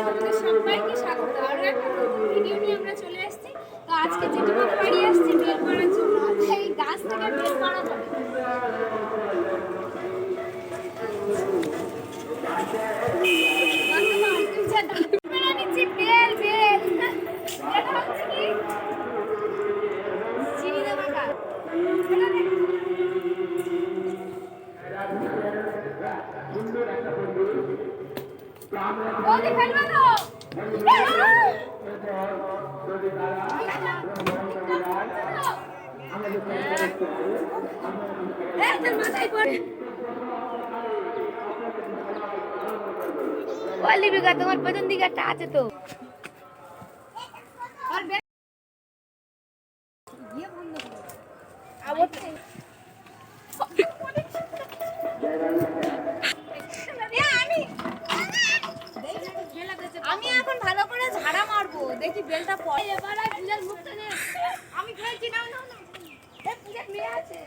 তোমাদের সবাইকে স্বাগত। আরও একটা নতুন ভিডিও নিয়ে আমরা চলে আসছি। তো আজকে যেটা বাড়ি আসছি বেল পাড়ার জন্য এই গাছ থেকে বেল পাড়া হবে বৌদি ফেলবে তো এই তোর মাথায় পড়ে ও লিপিকা তোমার পেছন দিকে একটা আছে তো আর বে- ইয়ে বন্ধ করো। আবার আমি এখন ভালো করে ঝাড়া মারবো। দেখি বেলটা পড়ে এবার আর পূজার মুখটা নে আমি খেলছি না। না নাও এ, পূজার মেয়ে আছে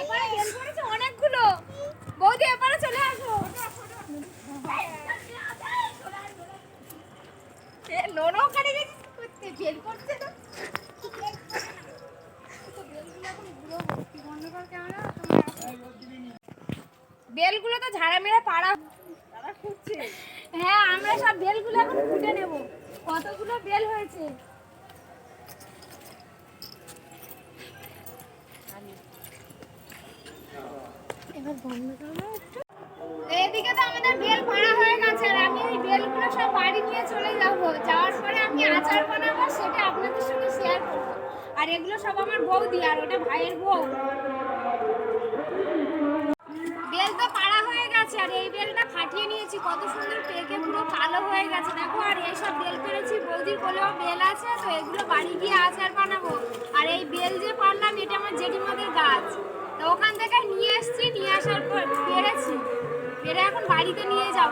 এবারে বেল পড়েছে অনেকগুলো বৌদি এবারে চলে আসো এ, নোনো ওখানে গেছিস কি করতে বেল পড়ছে না বেলগুলো তো ঝাড়া মেরে পাড়া হ্যাঁ আমরা সব বেলগুলো এখন ফুটে নেব কতগুলো বেল হয়েছে এবার বন্ধ করো একটু এদিকে তো আমাদের বেল পাড়া হয়ে গেছে, আর আমি ওই বেলগুলো সব বাড়ি নিয়ে চলে যাব। যাওয়ার পরে আমি আচার বানাবো, সেটা আপনাদের সঙ্গে শেয়ার করব। আর এগুলো সব আমার বৌদি, আর ওটা ভাইয়ের বউ। বেল তো পাড়া হয়ে গেছে, আর এই বেলটা ফাটিয়ে নিয়েছি। কত সুন্দর পেকে পুরো কালো হয়ে গেছে। দেখো, আর এইসব বেল পেরেছি, বৌদির কোলেও বেল আছে, তো এগুলো বাড়ি গিয়ে আচার বানাবো। আর এই বেল যে পারলাম এটা আমার জেঠিমাদের গাছ। তো ওখান থেকে নিয়ে এসেছি নিয়ে আসার পর পেরেছি। পেরে এখন বাড়িতে নিয়ে যাব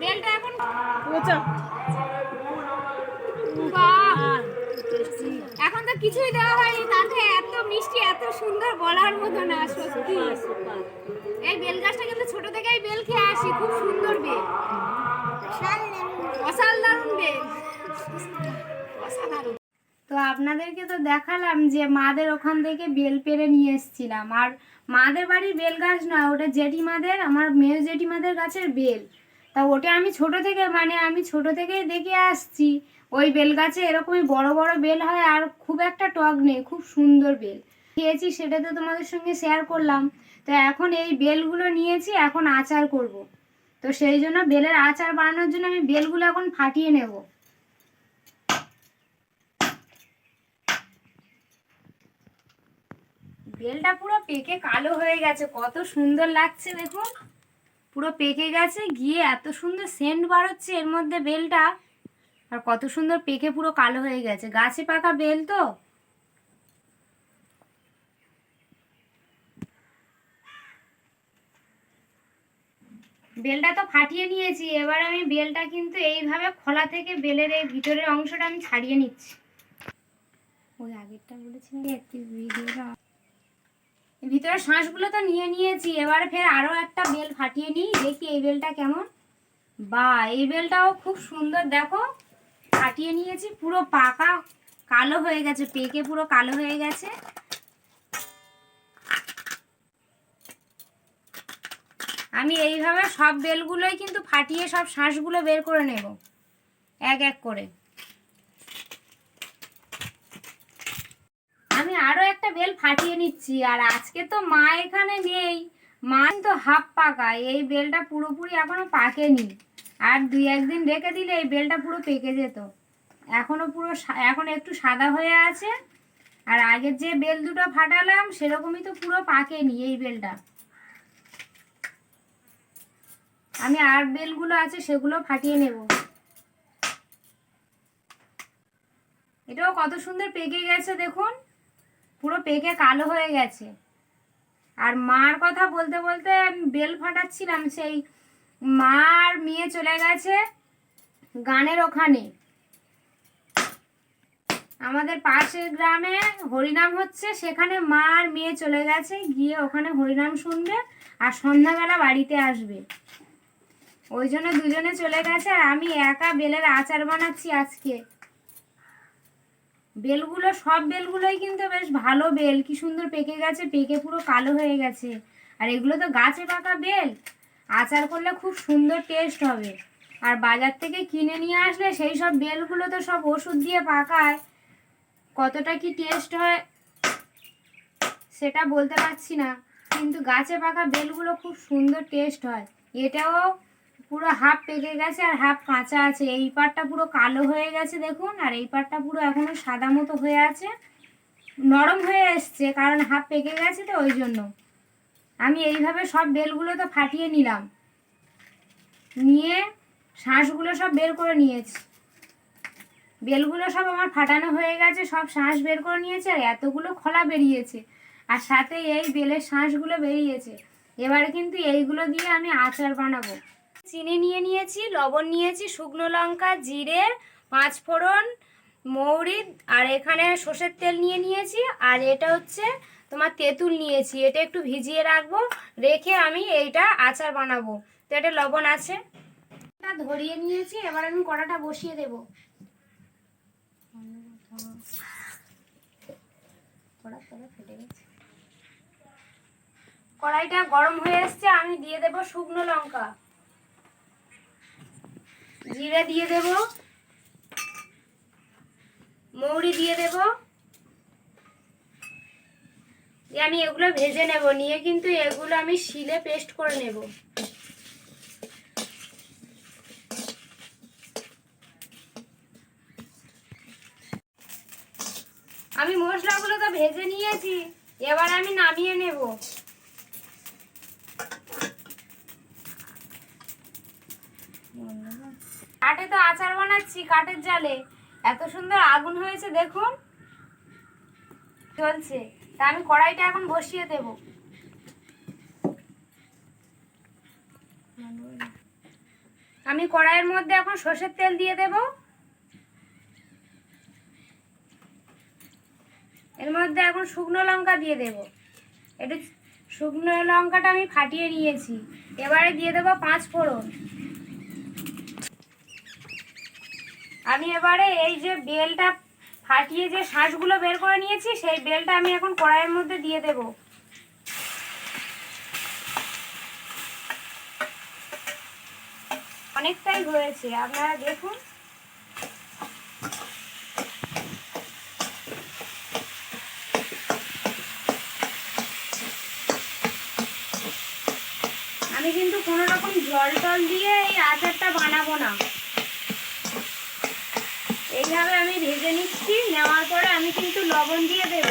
বেলটা এখন! এখন তো কিছুই দেওয়া হয়নি তাতে এত মিষ্টি এত সুন্দর বলার মতো না সত্যি। এই বেল গাছটা কিন্তু ছোট থেকেই বেল খেয়ে আসি খুব সুন্দর বেল। তো আপনাদেরকে তো দেখালাম যে মাদের ওখান থেকে বেল পেরে নিয়ে এসেছিলাম। আর মাদের বাড়ির বেল গাছ নয়, ওটা জেঠিমাদের, আমার মেয়ে জেঠিমাদের গাছের বেল। তা ওটা আমি ছোট থেকে মানে আমি ছোট থেকেই দেখে আসছি। ওই বেল গাছে এরকমই বড় বড় বেল হয় আর খুব একটা টক নেই, খুব সুন্দর বেল। খেয়েছি, সেটা তো তোমাদের সঙ্গে শেয়ার করলাম। তো এখন এই বেলগুলো নিয়েছি, এখন আচার করব। তো সেই জন্য বেলের আচার বানানোর জন্য আমি বেলগুলো এখন ফাটিয়ে নেব। বেলটা পুরো পেকে কালো হয়ে গেছে, কত সুন্দর লাগছে দেখুন। পুরো পেকে গেছে, গিয়ে এত সুন্দর সেন্ট বাড়াচ্ছে এর মধ্যে বেলটা। আর কত সুন্দর পেকে পুরো কালো হয়ে গেছে। গাছে পাকা বেল তো? বেলটা তো ফাটিয়ে নিয়েছি, এবার আমি বেলটা কিন্তু এইভাবে খোলা থেকে বেলের এই ভিতরের অংশটা আমি ছাড়িয়ে নিচ্ছি। ওই আগেরটা বলেছিলাম একটি ভিডিওটা ভিতরে শাঁসগুলো তো নিয়ে নিয়েছি, এবার ফের আরও একটা বেল ফাটিয়ে নিই, দেখি এই বেলটা কেমন। বা, এই বেলটাও খুব সুন্দর, দেখো, ফাটিয়ে নিয়েছি, পুরো পাকা কালো হয়ে গেছে, পেকে পুরো কালো হয়ে গেছে। আমি এইভাবে সব বেলগুলোই কিন্তু ফাটিয়ে সব শাঁসগুলো বের করে নেব, এক এক করে। আমি আরও একটা বেল ফাটিয়ে নিচ্ছি, আর আজকে তো মা এখানে নেই। মা তো হাফ পাকা, এই বেলটা পুরোপুরি এখনও পাকেনি। আর দুই একদিন রেখে দিলে এই বেলটা পুরো পেকে যেত। এখনও পুরো এখন একটু সাদা হয়ে আছে। আর আগের যে বেল দুটো ফাটালাম, সেরকমই তো পুরো পাকেনি এই বেলটা। আমি আর বেলগুলো আছে, সেগুলো ফাটিয়ে নেব। এটাও কত সুন্দর পেকে গেছে, দেখুন। পুরো পেকে কালো হয়ে গেছে। আর মার কথা বলতে বলতে আমি বেল ফাটাচ্ছিলাম, সেই মার মেয়ে চলে গেছে গানের ওখানে। আমাদের পাশের গ্রামে হরিনাম হচ্ছে, সেখানে মা আর মেয়ে চলে গেছে, গিয়ে ওখানে হরিনাম শুনবে আর সন্ধ্যাবেলা বাড়িতে আসবে। ওই জন্য দুজনে চলে গেছে আর আমি একা বেলের আচার বানাচ্ছি আজকে। বেলগুলো, সব বেলগুলোই কিন্তু বেশ ভালো বেল। কি সুন্দর পেকে গেছে, পেকে পুরো কালো হয়ে গেছে। আর এগুলো তো গাছে পাকা বেল। আচার করলে খুব সুন্দর টেস্ট হবে। আর বাজার থেকে কিনে নিয়ে আসলে সেই সব বেলগুলো তো সব ওষুধ দিয়ে পাকায়। কতটা কি টেস্ট হয়, সেটা বলতে পারছি না। কিন্তু গাছে পাকা বেলগুলো খুব সুন্দর টেস্ট হয়। এটাও পুরো হাফ পেকে গেছে আর হাফ কাঁচা আছে। এই পাটটা পুরো কালো হয়ে গেছে দেখুন, আর এই পাটটা পুরো এখনও সাদা মতো হয়ে আছে। নরম হয়ে এসছে, কারণ হাফ পেকে গেছে তো, ওই জন্য। আমি এইভাবে সব বেলগুলো তো ফাটিয়ে নিলাম। নিয়ে শাঁসগুলো সব বের করে নিয়েছি। বেলগুলো সব আমার ফাটানো হয়ে গেছে, সব শাঁস বের করে নিয়েছে, আর এতগুলো খোলা বেরিয়েছে। আর সাথে এই বেলের শাঁসগুলো বেরিয়েছে। এবারে কিন্তু এইগুলো দিয়ে আমি আচার বানাবো। চিনি নিয়ে নিয়েছি, লবণ নিয়েছি, শুকনো লঙ্কা, জিরে, পাঁচ ফোড়ন, মৌরি, আর এখানে সর্ষের তেল নিয়ে নিয়েছি। আর এটা হচ্ছে তোমার তেঁতুল নিয়েছি, এটা একটু ভিজিয়ে রাখব, রেখে আমি এইটা আচার বানাবো। তো এটা লবণ আছে। ধরিয়ে নিয়েছি, এবার আমি কড়াটা বসিয়ে দেব। কড়াইটা গরম হয়ে এসছে, আমি দিয়ে দেব শুকনো লঙ্কা। জিরে দিয়ে দেব। মৌরি দিয়ে দেব। আমি এগুলো ভেজে নেব, নিয়ে কিন্তু এগুলো আমি শিলে পেস্ট করে নেব। আমি মশলাগুলো তো ভেজে নিয়েছি, এবার আমি নামিয়ে নেব। কাঠে তো আচার বানাচ্ছি, কাঠের জালে। এত সুন্দর আগুন হয়েছে, দেখুন। চলছে। তা আমি কড়াইটা এখন বসিয়ে দেব। আমি কড়াইয়ের মধ্যে এখন সর্ষের তেল দিয়ে দেব। এর মধ্যে এখন শুকনো লঙ্কা দিয়ে দেব। একটু শুকনো লঙ্কাটা আমি ফাটিয়ে নিয়েছি। এবারে দিয়ে দেবো পাঁচ ফোড়ন। আমি এবারে এই যে বেলটা ফাটিয়ে যে শাঁসগুলো বের করে নিয়েছি, সেই বেলটা আমি এখন কড়াইয়ের মধ্যে দিয়ে দেব। অনেকটাই হয়েছে, আপনারা দেখুন। আমি কিন্তু কোনো রকম জল টল দিয়ে এই আচারটা বানাবো না। এইভাবে আমি ভেজে নিচ্ছি, নেওয়ার পরে আমি কিন্তু লবণ দিয়ে দেব।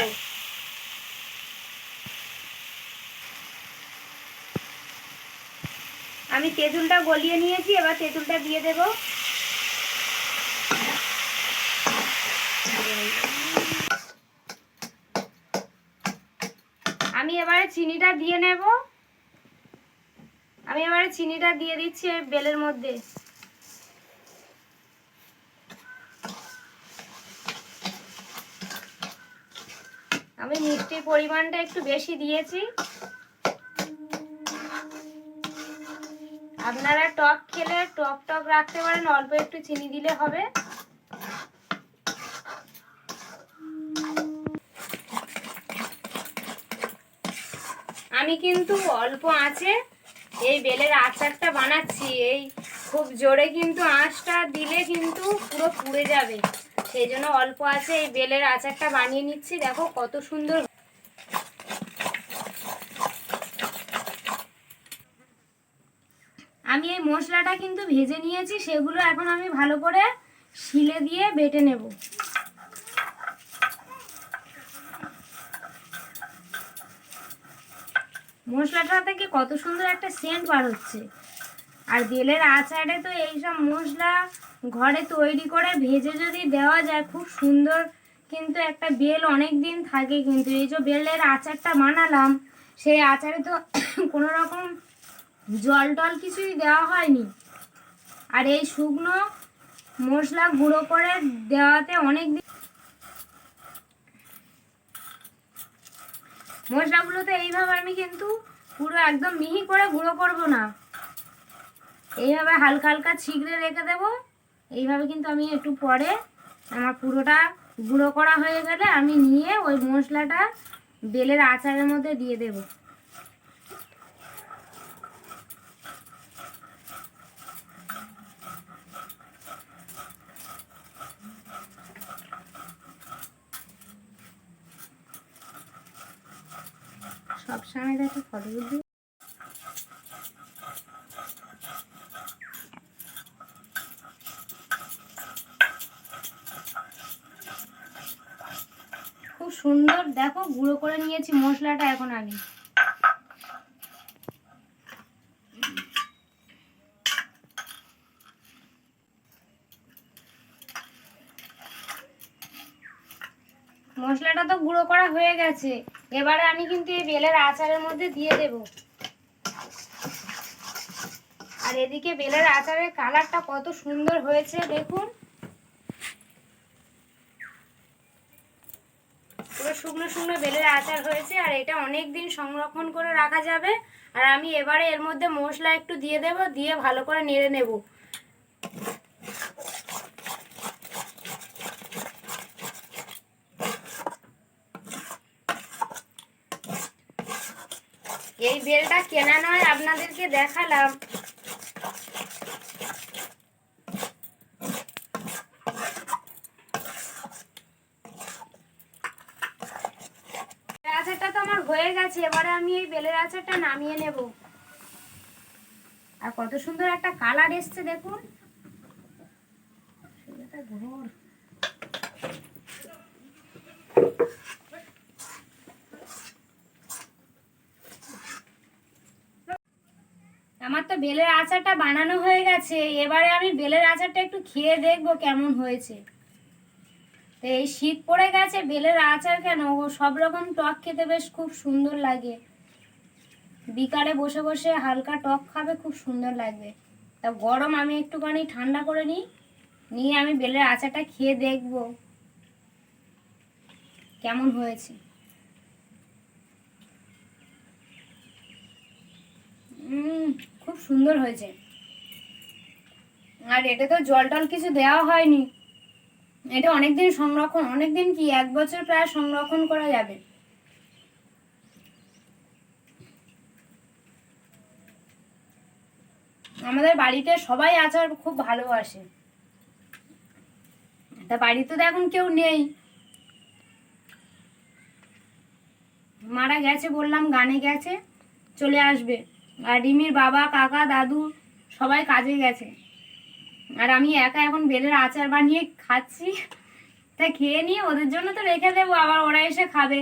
আমি তেঁতুলটা গলিয়ে নিয়েছি, এবার তেঁতুলটা দিয়ে দেব। আমি এবারে চিনিটা দিয়ে নেব। আমি এবারে চিনিটা দিয়ে দিচ্ছি বেলের মধ্যে আমি মিষ্টির পরিমাণটা একটু বেশি দিয়েছি। আপনারা টক খেলে টক টক রাখতে পারেন, অল্প একটু চিনি দিলে হবে। আমি কিন্তু অল্প আঁচে এই বেলের আচারটা বানাচ্ছি। এই খুব জোরে কিন্তু আঁচটা দিলে কিন্তু পুরো পুড়ে যাবে। সেই জন্য অল্প আছে এই বেলের আচারটা বানিয়ে নিচ্ছি। দেখো কত সুন্দর আমি এই মশলাটা কিন্তু ভেজে নিয়েছি, সেগুলো এখন আমি ভালো করে শিলে দিয়ে বেটে নেব। মশলাটা থেকে কত সুন্দর একটা সেন্ট বার হচ্ছে। আর বেলের আচারে তো এইসব মশলা ঘরে তৈরি করে ভেজে যদি দেওয়া যায়, খুব সুন্দর কিন্তু একটা বেল অনেক দিন থাকে কিন্তু এই যে বেলের আচারটা বানালাম, সেই আচারে তো কোনো রকম জল টল কিছুই দেওয়া হয়নি। আর এই শুকনো মশলা গুঁড়ো করে দেওয়াতে অনেক দিন এইভাবে আমি কিন্তু পুরো একদম মিহি করে গুঁড়ো করব না। এইভাবে হালকা হালকা ছিগড়ে রেখে দেব। এইভাবে কিন্তু আমি একটু পরে আমার পুরোটা গুঁড়ো করা হয়ে গেলে আমি নিয়ে ওই মশলাটা বেলের আচারের মধ্যে দিয়ে দেবো। ফটো খুব সুন্দর, দেখো, গুঁড়ো করে নিয়েছি মশলাটা এখন আমি। মশলাটা তো গুঁড়ো করা হয়ে গেছে। এবারে আমি কিন্তু এই বেলের আচারের মধ্যে দিয়ে দেব। আর এদিকে বেলের আচারের কালারটা কত সুন্দর হয়েছে, দেখুন। পুরো শুকনো শুকনো বেলের আচার হয়েছে, আর এটা অনেক দিন সংরক্ষণ করে রাখা যাবে। আর আমি এবারে এর মধ্যে মশলা একটু দিয়ে দেব, দিয়ে ভালো করে নেড়ে নেব। এই বেলটা কেনা নয়, আপনাদেরকে দেখালাম আচারটা তো আমার হয়ে গেছে, এবারে আমি এই বেলের আচারটা নামিয়ে নেব আর কত সুন্দর একটা কালার এসছে, দেখুন সেটা ঘোর। বেলের আচারটা বানানো হয়ে গেছে এবারে আমি বেলের আচারটা একটু খেয়ে দেখব কেমন হয়েছে। তো এই শীত পড়ে গেছে বেলের আচার কেন? ও সব রকম টক খেতে বেশ খুব সুন্দর লাগে। বিকালে বসে বসে হালকা টক খাবে খুব সুন্দর লাগবে। তা গরম আমি একটুখানি ঠান্ডা করে নিই নিয়ে আমি বেলের আচারটা খেয়ে দেখব কেমন হয়েছে। উম, খুব সুন্দর হয়েছে। আর এটা তো জল টল কিছু দেওয়া হয়নি। এটা অনেকদিন সংরক্ষণ, অনেকদিন কি এক বছর প্রায় সংরক্ষণ করা যাবে। আমাদের বাড়িতে সবাই আচার খুব ভালোবাসে। তা বাড়িতে তো এখন কেউ নেই। মারা গেছে বললাম, গানে গেছে, চলে আসবে। আর রিমির বাবা, কাকা, দাদু সবাই কাজে গেছে। আর আমি একা এখন বেলের আচার বানিয়ে খাচ্ছি। তা খেয়ে নিয়ে ওদের জন্য তো রেখে দেবো, আবার ওরা এসে খাবে।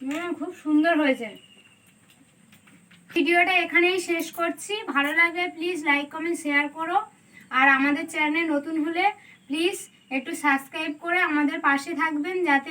হুম, খুব সুন্দর হয়েছে। ভিডিওটা এখানেই শেষ করছি। ভালো লাগলে প্লিজ লাইক কমেন্ট শেয়ার করো। আর আমাদের চ্যানেলে নতুন হলে প্লিজ একটু সাবস্ক্রাইব করে আমাদের পাশে থাকবেন যাতে